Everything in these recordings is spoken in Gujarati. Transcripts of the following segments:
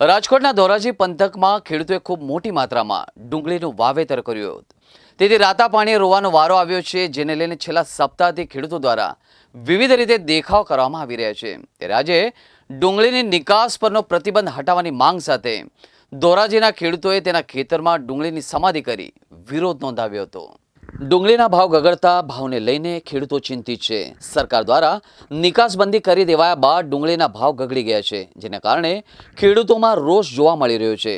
રાજકોટના ધોરાજી પંથકમાં ખેડૂતોએ ખૂબ મોટી માત્રામાં ડુંગળીનું વાવેતર કર્યું હતું. તેથી રાતા પાણીએ રોવાનો વારો આવ્યો છે, જેને લઈને છેલ્લા સપ્તાહથી ખેડૂતો દ્વારા વિવિધ રીતે દેખાવ કરવામાં આવી રહ્યા છે. ત્યારે આજે ડુંગળીની નિકાસ પરનો પ્રતિબંધ હટાવવાની માંગ સાથે ધોરાજીના ખેડૂતોએ તેના ખેતરમાં ડુંગળીની સમાધિ કરી વિરોધ નોંધાવ્યો હતો. ડુંગળીના ભાવ ગગડતા ભાવને લઈને ખેડૂતો ચિંતિત છે. સરકાર દ્વારા નિકાસબંધી કરી દેવાયા બાદ ડુંગળીના ભાવ ગગડી ગયા છે, જેના કારણે ખેડૂતોમાં રોષ જોવા મળી રહ્યો છે.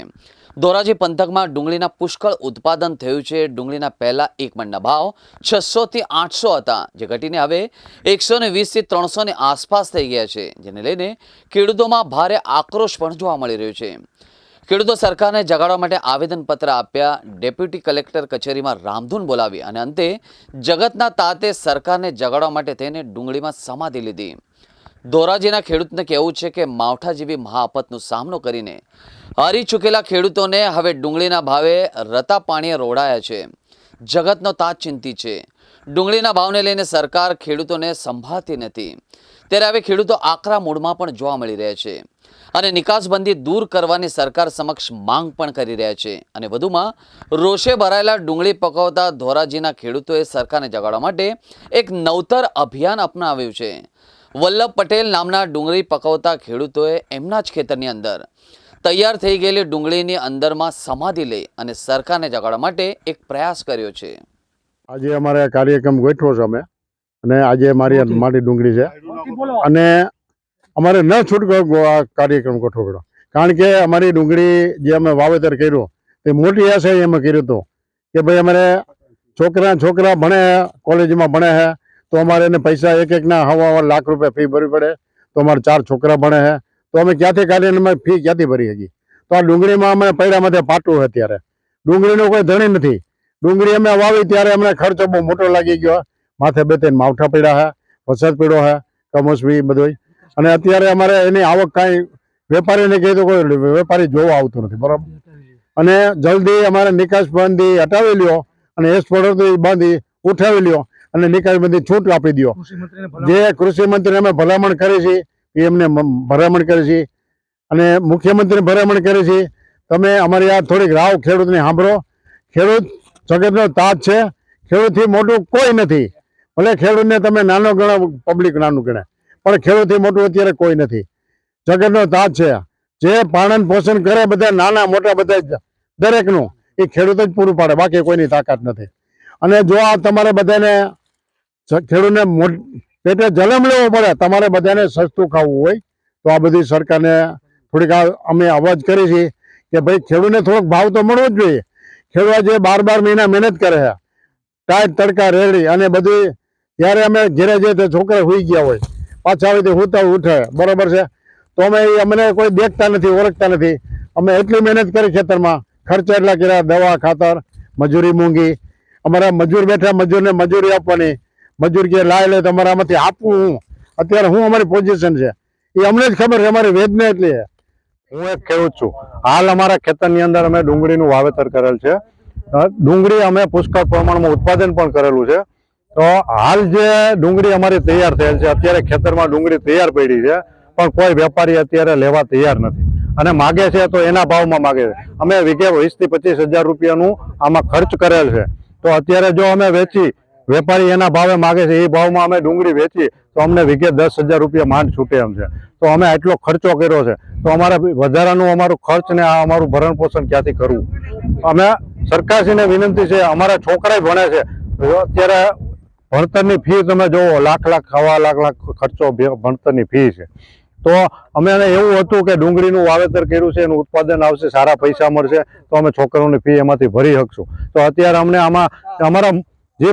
ધોરાજી પંથકમાં ડુંગળીના પુષ્કળ ઉત્પાદન થયું છે. ડુંગળીના પહેલા એક મણના ભાવ છસો થી આઠસો હતા, જે ઘટીને હવે એકસો ને વીસથી ત્રણસો ની આસપાસ થઈ ગયા છે, જેને લઈને ખેડૂતોમાં ભારે આક્રોશ પણ જોવા મળી રહ્યો છે. ખેડૂતો સરકારને જગાડવા માટે આવેદનપત્ર આપ્યા. ડેપ્યુટી કલેક્ટર કચેરીમાં રામધૂન બોલાવી અને અંતે જગતના તાતે સરકારને જગાડવા માટે તેને ડુંગળીમાં સમાધિ લીધી. ધોરાજીના ખેડૂતને કહેવું છે કે માવઠા જેવી મહાઆપતનો સામનો કરીને હારી ચૂકેલા ખેડૂતોને હવે ડુંગળીના ભાવે રતા પાણીએ રોડાયા છે. જગતનો તાત ચિંતી છે. ડુંગળીના ભાવને લઈને સરકાર ખેડૂતોને સંભાળતી નથી. ત્યારે હવે ખેડૂતો આકરા મૂડમાં પણ જોવા મળી રહ્યા છે. અને નિકાસબંધી દૂર કરવાની સરકાર સમક્ષ માંગ પણ કરી રહ્યા છે. અને વધુમાં રોષે ભરાયેલા ડુંગળી પકવતા ધોરાજીના ખેડૂતોએ સરકારને જગાડવા માટે એક નવતર અભિયાન અપનાવ્યું છે. વલ્લભ પટેલ નામના ડુંગળી પકવતા ખેડૂતોએ એમના જ ખેતરની અંદર તૈયાર થઈ ગયેલી ડુંગળીની અંદરમાં સમાધિ લઈ અને સરકારને જગાડવા માટે એક પ્રયાસ કર્યો છે. આજે અમારે કાર્યક્રમ ગોઠવો છે અમે. અને આજે મારી મારી ડુંગળી છે. અને અમારે ન છૂટકો આ કાર્યક્રમ ગોઠવો પડ્યો કારણ કે અમારી ડુંગળી જે અમે વાવેતર કર્યું, તે મોટી હશે એમ કર્યું હતું. કે ભાઈ અમારે છોકરા છોકરા ભણે કોલેજમાં ભણે છે તો અમારે એને પૈસા એક એકના હવા હવા લાખ રૂપિયા ફી ભરવી પડે, તો અમારે ચાર છોકરા ભણે છે તો અમે ક્યાંથી કાઢીને અમે ફી ક્યાંથી ભરી હતી તો આ ડુંગળીમાં અમે પૈડામાંથી પાટું છે અત્યારે ડુંગળીનો કોઈ ધણી નથી. ડુંગળી અમે વાવી ત્યારે અમને ખર્ચો બહુ મોટો લાગી ગયો. માથે બે ત્રણ માવઠા પડ્યા છે વરસાદ પડ્યો છે કમોસમી બધોય. અને અત્યારે અમારે એની આવક કાંઈ વેપારીને કહી તો કોઈ વેપારી જોવા આવતો નથી બરાબર? અને જલ્દી અમારે નિકાસ બંધી હટાવી લ્યો અને એક્સપોર્ટર બંધી ઉઠાવી લ્યો અને નિકાસ બંધી છૂટ આપી દો જે કૃષિ મંત્રીને અમે ભલામણ કરી છે એ એમને ભલામણ કરી છે. અને મુખ્યમંત્રીને ભલામણ કરી છે તમે અમારી આ થોડીક રાવ ખેડૂતને સાંભળો. ખેડૂત જગતનો તાજ છે ખેડૂતથી મોટું કોઈ નથી. ભલે ખેડૂતને તમે નાનો ગણો પબ્લિક નાનું ગણે પણ ખેડૂતથી મોટું અત્યારે કોઈ નથી. જગતનો તાજ છે જે પાલન પોષણ કરે બધા નાના મોટા બધા દરેકનું, એ ખેડૂત જ પૂરું પાડે, બાકી કોઈની તાકાત નથી. અને જો આ તમારે બધાને ખેડૂતને પેટે જલમ લેવો પડે, તમારે બધાને સસ્તું ખાવું હોય, તો આ બધી સરકારને થોડીક અમે અવાજ કરી છે કે ભાઈ ખેડૂતને થોડોક ભાવ તો મળવો જ જોઈએ. ખેડૂત જે બાર બાર મહિના મહેનત કરે છે. ટાઈટ તડકા રેડી અને બધું, ત્યારે અમે ઘેરે જઈએ તો છોકરા હોઈ ગયા હોય પાછા આવે હુતા ઉઠે. બરોબર છે? તો અમે અમને કોઈ દેખતા નથી, ઓળખતા નથી. અમે એટલી મહેનત કરી ખેતરમાં. ખર્ચા એટલા કર્યા, દવા, ખાતર, મજૂરી મૂંગી. અમારા મજૂર બેઠા, મજૂરને મજૂરી આપવાની. મજૂર કે લાય લે તમારે આપવું હું. અત્યારે હું અમારી પોઝિશન છે. એ અમને જ ખબર છે, અમારી વેદના એટલી છે. હું એક ખેડૂત છું, હાલ અમારા ખેતરની અંદર અમે ડુંગળીનું વાવેતર કરેલ છે. ડુંગળી અમે પુષ્કળ પ્રમાણમાં ઉત્પાદન પણ કરેલું છે. તો હાલ જે ડુંગળી અમારી તૈયાર થયેલ છે, અત્યારે ખેતરમાં ડુંગળી તૈયાર પડી છે, પણ કોઈ વેપારી અત્યારે લેવા તૈયાર નથી. અને માગે છે તો એના ભાવમાં માગે છે. અમે વીઘે વીસથી પચીસ હજાર રૂપિયાનું આમાં ખર્ચ કરેલ છે. તો અત્યારે જો અમે વેચી, વેપારી એના ભાવે માગે છે, એ ભાવમાં અમે ડુંગળી વેચી, તો અમને વીઘે દસ હજાર રૂપિયા માંડ છૂટે એમ છે. તો અમે આટલો ખર્ચો કર્યો છે. તો અમારે વધારાનું અમારું ખર્ચ ને આ અમારું ભરણ પોષણ ક્યાંથી કરવું? અમે સરકારશ્રીને વિનંતી છે, અમારા છોકરા ભણે છે. અત્યારે ભણતરની ફી તમે જોવો લાખ લાખ ખાવા લાખ લાખ ખર્ચો ભણતરની ફી છે. તો અમે એવું હતું કે ડુંગળીનું વાવેતર કર્યું છે, એનું ઉત્પાદન આવશે, સારા પૈસા મળશે, તો અમે છોકરાઓની ફી એમાંથી ભરી શકશું. તો અત્યારે અમને આમાં, અમારા જે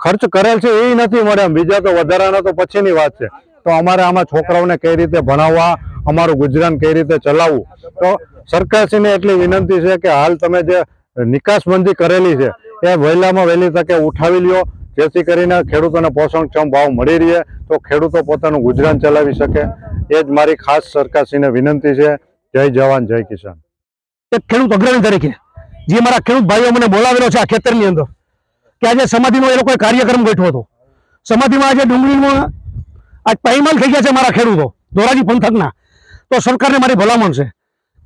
ખર્ચ કરેલ છે એ નથી મળે બીજા તો વધારાના તો પછીની વાત છે. તો અમારે આમાં છોકરાઓને કઈ રીતે ભણાવવા, અમારું ગુજરાન કઈ રીતે ચલાવવું? તો સરકારશ્રીને એટલી વિનંતી છે કે હાલ તમે જે નિકાસબંધી કરેલી છે, એ વહેલામાં વહેલી તકે ઉઠાવી લ્યો. જેથી કરીને ખેડૂતોને પોષણક્ષમ ભાવ મળી રહે તો ખેડૂતો પોતાનું ગુજરાન ચલાવી શકે. એ જ મારી ખાસ સરકારશ્રીને વિનંતી છે. જય જવાન, જય કિસાન. એક ખેડૂત અગ્રણી તરીકે, જે મારા ખેડૂત ભાઈઓ મને બોલાવેલો છે આ ખેતરની અંદર, કે આજે સમાધિનો એ લોકોએ કાર્યક્રમ ગોઠવો હતો. સમાધિમાં આજે ડુંગળીમાં આજ પાયમાલ થઈ ગયા છે મારા ખેડૂતો, ધોરાજી પંથકના. તો સરકારને મારી ભલામણ છે.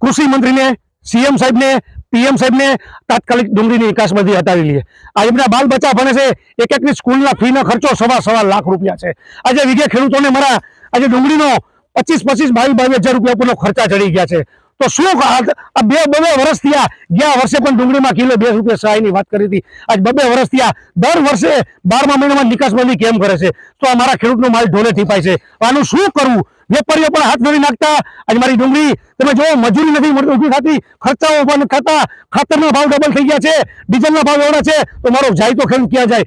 કૃષિ મંત્રીને, સીએમ સાહેબને પીએમ સાહેબને તાત્કાલિક ડુંગળીની નિકાસમાંથી હટાવી લઈએ. આજે એમના બાલ બચ્ચા ભણે છે એક એકની સ્કૂલના ફીનો ખર્ચો સવા સવા લાખ રૂપિયા છે. આજે વિગે ખેડૂતોને મારા, આજે ડુંગળીનો પચીસ પચીસ બાવીસ બાવીસ હજાર રૂપિયા ઉપરનો ખર્ચા ચડી ગયા છે. તો શું આ બે બબે વર્ષ થયા. ગયા વર્ષે પણ ડુંગળીમાં કિલો બે રૂપિયા સહાયની વાત કરી હતી. આજ બબે વર્ષ થયા. દર વર્ષે બારમા મહિનામાં નિકાસબંધી કેમ કરે છે? તો આ મારા ખેડૂતનો માલ ઢોલે થીપાય છે. આનું શું કરવું? વેપારીઓ પણ હાથ ધરી નાખતા. આજે મારી ડુંગળી તમે જો મજૂરી નથી મળતી ઊભી થતી. ખર્ચાઓ પણ નથી થતા. ખાતરના ભાવ ડબલ થઈ ગયા છે. ડીઝલના ભાવ એવડા છે. તો મારો જાય તો ખેડૂત ક્યાં જાય?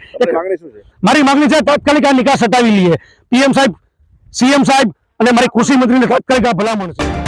મારી માંગણી છે તાત્કાલિક આ નિકાસ હટાવી લઈએ. પીએમ સાહેબ સીએમ સાહેબ અને મારી કૃષિ મંત્રીને તાત્કાલિક આ ભલામણ છે.